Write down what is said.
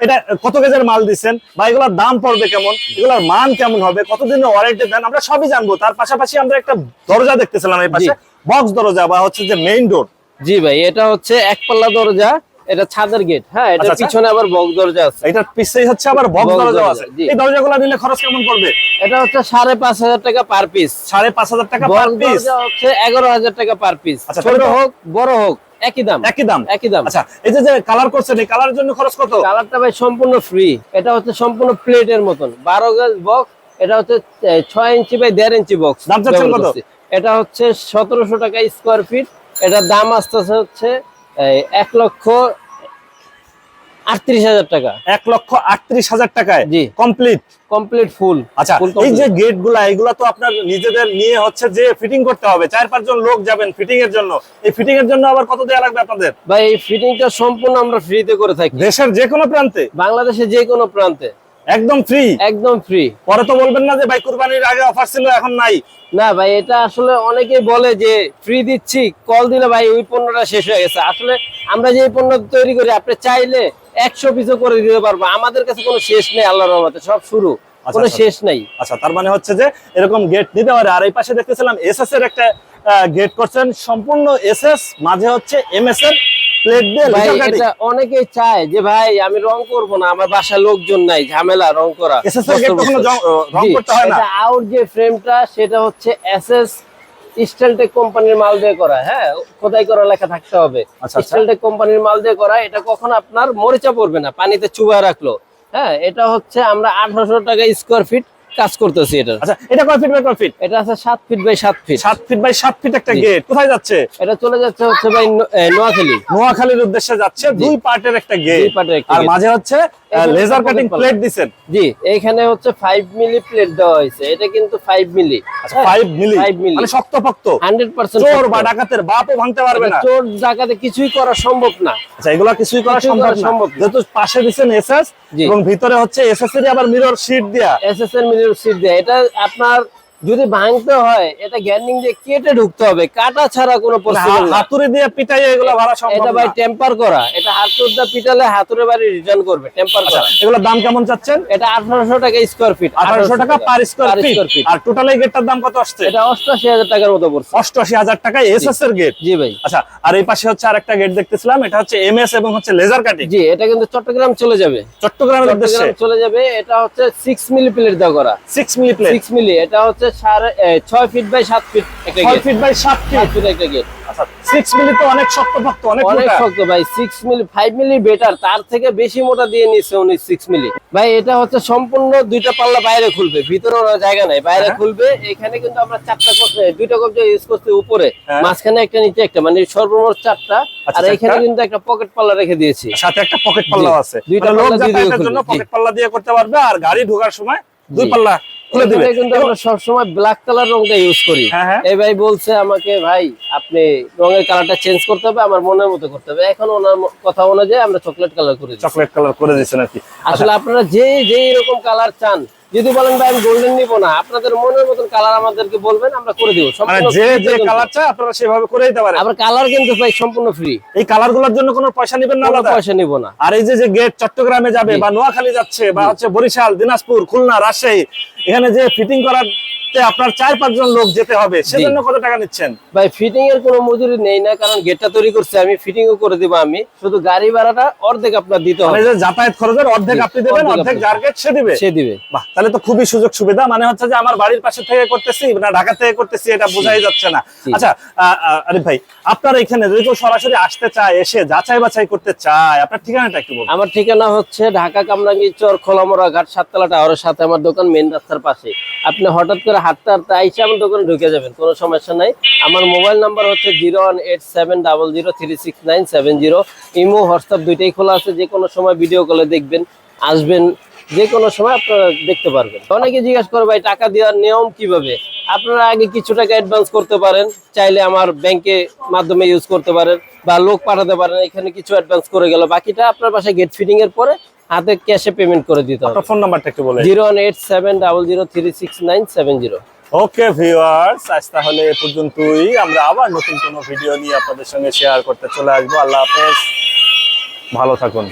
এটা কত গেজের মাল দিচ্ছেন বা এগুলোর দাম পড়বে কেমন? এগুলোর মান কেমন হবে? কতদিনের ওয়ারেন্টি দেন? আমরা সবই জানব। তার পাশাপাশি আমরা একটা দরজা দেখতেছিলাম এই পাশে বক্স দরজা বা হচ্ছে যে মেইন ডোর জি ভাই এটা হচ্ছে এক পাল্লা দরজা এটা ছাদের গেট হ্যাঁ এটা আচ্ছা, আচ্ছা। পিছনে আবার বক্স দরজা আছে। এটার হচ্ছে আবার বক্স দরজা আছে। এই দরজাগুলো নিলে খরচ কেমন পড়বে? এটা হচ্ছে সাড়ে পাঁচ হাজার টাকা পার পিস সাড়ে পাঁচ হাজার টাকা পার পিস হচ্ছে এগারো হাজার টাকা পার পিস আচ্ছা, ছোট হোক বড় হোক। একই দাম। একই দাম। একই দাম। আচ্ছা এই যে যে কালার করছেন এই কালারের জন্য খরচ কত? কালারটা ভাই সম্পূর্ণ ফ্রি এটা হচ্ছে সম্পূর্ণ প্লেটের মতন। বারো গাছ বক্স এটা হচ্ছে ছয় ইঞ্চি বাই দেড় ইঞ্চি বক্স দাম কত? এটা হচ্ছে সতেরোশো টাকা স্কোয়ার ফিট এটার দাম আসতেছে হচ্ছে এক লক্ষ আটত্রিশ হাজার টাকা। এক লক্ষ আটত্রিশ হাজার টাকায়? জি। কমপ্লিট? Complete full. আচ্ছা এই যে গেটগুলা এগুলা তো আপনার নিজেদের নিয়ে হচ্ছে যে ফিটিং করতে হবে। চার পাঁচজন লোক যাবেন ফিটিং এর জন্য। এই ফিটিং এর জন্য আবার কত দেওয়া লাগবে আপনাদের? ভাই এই ফিটিংটা সম্পূর্ণ আমরা ফ্রিতে করে থাকি। দেশের যে কোনো প্রান্তে? বাংলাদেশে যে কোনো প্রান্তে। একদম ফ্রি একদম ফ্রি পরে তো বলবেন না যে ভাই কুরবানির আগে অফার ছিল এখন নাই। না ভাই এটা আসলে অনেকেই বলে যে ফ্রি দিচ্ছি কল দিলে ভাই ওই পণ্যটা শেষ হয়ে গেছে। আসলে আমরা যে পণ্য তৈরি করি আপনি চাইলে একশো পিসও করে দিতে পারব। আমাদের কাছে কোনো শেষ নেই আল্লাহর রহমতে সব শুরু। আচ্ছা, কোনো আচ্ছা। শেষ নাই। আচ্ছা তার মানে হচ্ছে যে এরকম গেট নিতে পারে। আর এই পাশে দেখতেছিলাম এসএস এর একটা গেট করছেন। সম্পূর্ণ এসএস মাঝে হচ্ছে এমএস এর প্লেট দিয়ে ভাই এটা অনেকেই চায় যে ভাই আমি রং করব না। আমার বাসায় লোকজন নাই ঝামেলা রং করা। এসএস এর গেট কখনো রং করতে হয় না? আউট যে ফ্রেমটা সেটা হচ্ছে এসএস স্টেলটেক কোম্পানির মাল দিয়ে করা হ্যাঁ? খোদাই করা লেখা থাকতে হবে। আচ্ছা, আচ্ছা। স্টেলটেক কোম্পানির মাল দিয়ে করা এটা কখন আপনার মরিচা পড়বে না পানিতে চুবায় রাখল। হ্যাঁ এটা হচ্ছে আমরা আঠারোশো টাকা স্কোয়ার ফিট কাজ করতেছি এটা। আচ্ছা এটা কয় ফিট বাই কয় ফিট এটা আছে সাত ফিট বাই সাত ফিট সাত ফিট বাই সাত ফিট একটা গেট কোথায় যাচ্ছে? এটা চলে যাচ্ছে হচ্ছে ভাই নোয়াখালী। নোয়াখালীর উদ্দেশ্যে যাচ্ছে দুই পার্টের একটা গেট দুই এর একটা আর মাঝে হচ্ছে লেজার কাটিং প্লেট। দিছেন। জি এইখানে হচ্ছে ফাইভ মিলি প্লেট দেওয়া হয়েছে। এটা কিন্তু ফাইভ মিলি আচ্ছা ফাইভ মিলি হ্যাঁ, Five milli। মানে শক্ত পক্ত হান্ড্রেড পার্সেন্ট চোর বা ডাকাতের বাপও ভাঙতে পারবে না। চোর ডাকাতে কিছুই করা সম্ভব না। আচ্ছা এগুলা কিছুই করা সম্ভব না। যেহেতু পাশে দিছেন এসএস। এবং ভিতরে হচ্ছে এসএস এর আবার মিরর শীট দেয়া। এসএস এর সিট দেয়। এটা আপনার যদি ভাঙতে হয় এটা গ্যান্ডিং দিয়ে কেটে ঢুকতে হবে। কাটা ছাড়া কোনো possible হা- হাতুড়ি দিয়ে পিটাই এগুলো ভাড়া সম্ভব এটা ভাই টেম্পার করা। এটা হাতুর দা পিটালে হাতুরে বাড়ি রিটার্ন করবে টেম্পার আচ্ছা করা। এগুলোর দাম কেমন চাচ্ছেন? এটা আঠারোশো টাকা স্কোয়ার ফিট আঠারোশো টাকা পার স্কোয়ার ফিট আর টোটাল এই গেটটার দাম কত আসছে? এটা অষ্টআশি হাজার টাকার মতো পড়ছে। অষ্টআশি হাজার টাকা এসএস এর গেট জি ভাই। আচ্ছা আর এই পাশে হচ্ছে আরেকটা গেট দেখতেছিলাম এটা হচ্ছে এমএস এবং হচ্ছে লেজার কাটিং জি এটা কিন্তু চট্টগ্রাম চলে যাবে। চট্টগ্রামের উদ্দেশ্যে? চলে যাবে এটা হচ্ছে সিক্স মিলি প্লেট দেওয়া করা। Six milli plate six milli এটা হচ্ছে সাড়ে ছয় ফিট বাই সাত ফিট একটা গেট ফিট বাই সাত সাত ফিট ফিট একটা গেট আচ্ছা সিক্স মিলি তো অনেক শক্তপোক্ত অনেক অনেক শক্ত ভাই six milli five milli better তার থেকে বেশি মোটা দিয়ে নিচ্ছে উনি সিক্স মিলি ভাই এটা হচ্ছে সম্পূর্ণ দুইটা পাল্লা বাইরে খুলবে ভিতরে জায়গা নাই বাইরে হ্যাঁ। খুলবে এখানে কিন্তু আমরা চারটা দুইটা কবজা ইউজ করছি উপরে হ্যাঁ। মাঝখানে একটা নিচে একটা মানে সর্বমোট চারটা। আচ্ছা, আর এখানে কিন্তু একটা পকেট পাল্লা রেখে দিয়েছি। সাথে একটা পকেট পাল্লাও আছে। দুইটা মানে লোক পাল্লা দিয়ে যাতায়াতের জন্য পকেট পাল্লা দিয়ে করতে পারবে আর গাড়ি ঢোকার সময় দুই পাল্লা খুলে দিবে। কিন্তু আমরা সবসময় ব্ল্যাক কালার রংটা ইউজ করি। হ্যাঁ, হ্যাঁ। এই ভাই বলছে আমাকে ভাই আপনি রঙের কালারটা চেঞ্জ করতে হবে আমার মনের মতো করতে হবে। এখন ওনার কথা অনুযায়ী আমরা চকলেট কালার করে চকলেট কালার করে দিয়েছেন আর কি। আসলে আপনারা যে যে রকম কালার চান যদি বলেন ভাই আমি গোল্ডেন নিব না আপনাদের মনের মতন কালার আমাদেরকে বলবেন আমরা করে দিব। মানে সম্পূর্ণ যে যে কালার চায় আপনারা সেভাবে করে দিতে পারেন। আবার কালার কিন্তু ভাই সম্পূর্ণ ফ্রি এই কালারগুলোর জন্য কোনো পয়সা নেবেন না আলাদা? পয়সা নিব না। আর এই যে যে গেট চট্টগ্রামে যাবে বা নোয়াখালী যাচ্ছে বা হচ্ছে বরিশাল দিনাজপুর খুলনা রাজশাহী এখানে যে ফিটিং করাতে আপনার চার পাঁচজন লোক যেতে হবে সেজন্য কত টাকা নিচ্ছেন? ভাই ফিটিং এর কোনো মজুরি নেই না কারণ গেটটা তৈরি করছে আমি ফিটিং ও করে দিব আমি। শুধু গাড়ি ভাড়াটা অর্ধেক আপনার দিতে হবে। যাতায়াত খরচের অর্ধেক আপনি দেবেন অর্ধেক অর্ধেক যার গেট সে দিবে? সে দিবে। বাহ তাহলে তো খুবই সুযোগ সুবিধা। মানে হচ্ছে যে আমার বাড়ির পাশে থেকে করতেছি না ঢাকা থেকে করতেছি এটা বোঝাই যাচ্ছে না। আচ্ছা আরিফ ভাই আপনার এখানে যদি কেউ সরাসরি আসতে চায় এসে যাচাই বাছাই করতে চায় আপনার ঠিকানাটা একটু বলুন। আমার ঠিকানা হচ্ছে ঢাকা কামরাঙ্গি চর খোলামোড়া ঘাট সাততলা টাওয়ারের সাথে আমার দোকান মেন রাস্তার পাশে। আপনি হঠাৎ করে হাঁটতে হাঁটতে আইসে আমার দোকানে ঢুকে যাবেন কোনো সমস্যা নাই। আমার মোবাইল নাম্বার হচ্ছে zero one eight seven double zero three six nine seven zero. Imo WhatsApp দুইটাই খোলা আছে যে কোনো সময় ভিডিও কলে দেখবেন আসবেন। যে কোনো সময় আপনারা দেখতে পারবেন। অনেকে জিজ্ঞাসা করে ভাই টাকা দেওয়ার নিয়ম কীভাবে? আপনারা আগে কিছু টাকা অ্যাডভান্স করতে পারেন চাইলে আমার ব্যাংকে মাধ্যমে ইউজ করতে পারেন বা লোক পাঠাতে পারেন এখানে কিছু অ্যাডভান্স করে গেল। বাকিটা আপনার বাসায় গেট ফিটিং এর পরে হাতে ক্যাশে পেমেন্ট করে দিতে হবে। ফোন নাম্বারটা একটু বলে zero one eight seven double zero three six nine seven zero. Okay viewers আজ তাহলে এ পর্যন্তই। আমরা আবার নতুন কোনো ভিডিও নিয়ে আপনাদের সঙ্গে শেয়ার করতে চলে আসব। আল্লাহ হাফেজ। ভালো থাকুন।